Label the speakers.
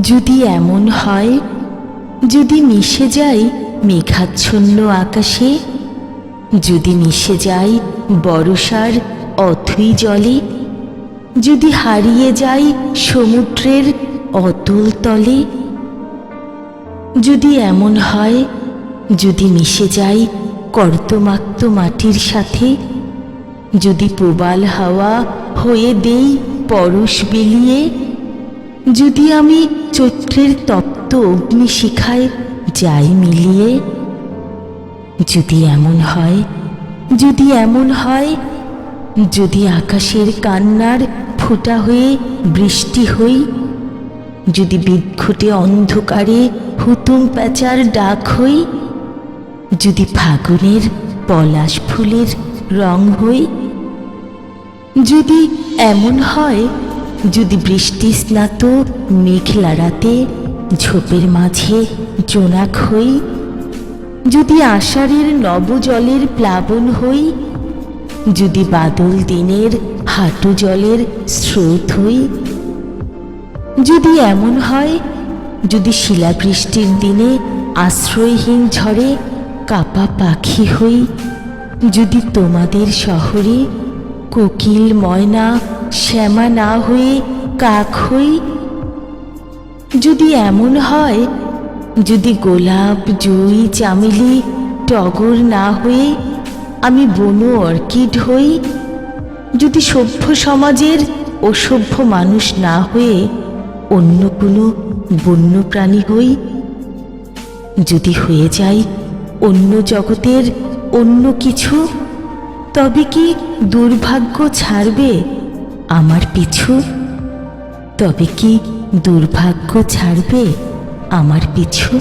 Speaker 1: যদি এমন হয়, যদি মিশে যাই মেঘাচ্ছন্ন আকাশে, যদি মিশে যাই বরসার অথই জলে, যদি হারিয়ে যাই সমুদ্রের অতল তলে, যদি এমন হয়, যদি মিশে যাই কর্তমাক্ত মাটির সাথে, যদি প্রবাল হাওয়া হয়ে দেই পরশ বিলিয়ে যদি আমি চৈত্রের তপ্ত অগ্নিশিখায় যাই মিলিয়ে, যদি এমন হয়, যদি এমন হয়, যদি আকাশের কান্নার ফোঁটা হয়ে বৃষ্টি হই, যদি বিক্ষুটে অন্ধকারে হুতুম প্যাচার ডাক হই, যদি ফাগুনের পলাশ ফুলের রং হই, যদি এমন হয় যদি বৃষ্টি স্নাত মেঘলা রাতে, ঝোপের মাঝে জোনাক হই, যদি আষাঢ়ের নবজলের প্লাবন হই, যদি বাদল দিনের হাঁটু জলের স্রোত হই, যদি এমন হয়, যদি শিলাবৃষ্টির দিনে আশ্রয়হীন ঝড়ে কাপা পাখি হই, যদি তোমাদের শহরে কোকিল, ময়না, শ্যামা না হয়ে কাক হই? যদি এমন হয়, যদি গোলাপ, জুই, চামেলি, টগর না হয়ে আমি বনো অর্কিড হই? যদি সভ্য সমাজের অসভ্য মানুষ না হয়ে অন্য কোনো বন্য প্রাণী হই? যদি হয়ে যাই অন্য জগতের অন্য কিছু তবে কি দুর্ভাগ্য ছাড়বে আমার পিছু? তবে কি দুর্ভাগ্য ছাড়বে আমার পিছু?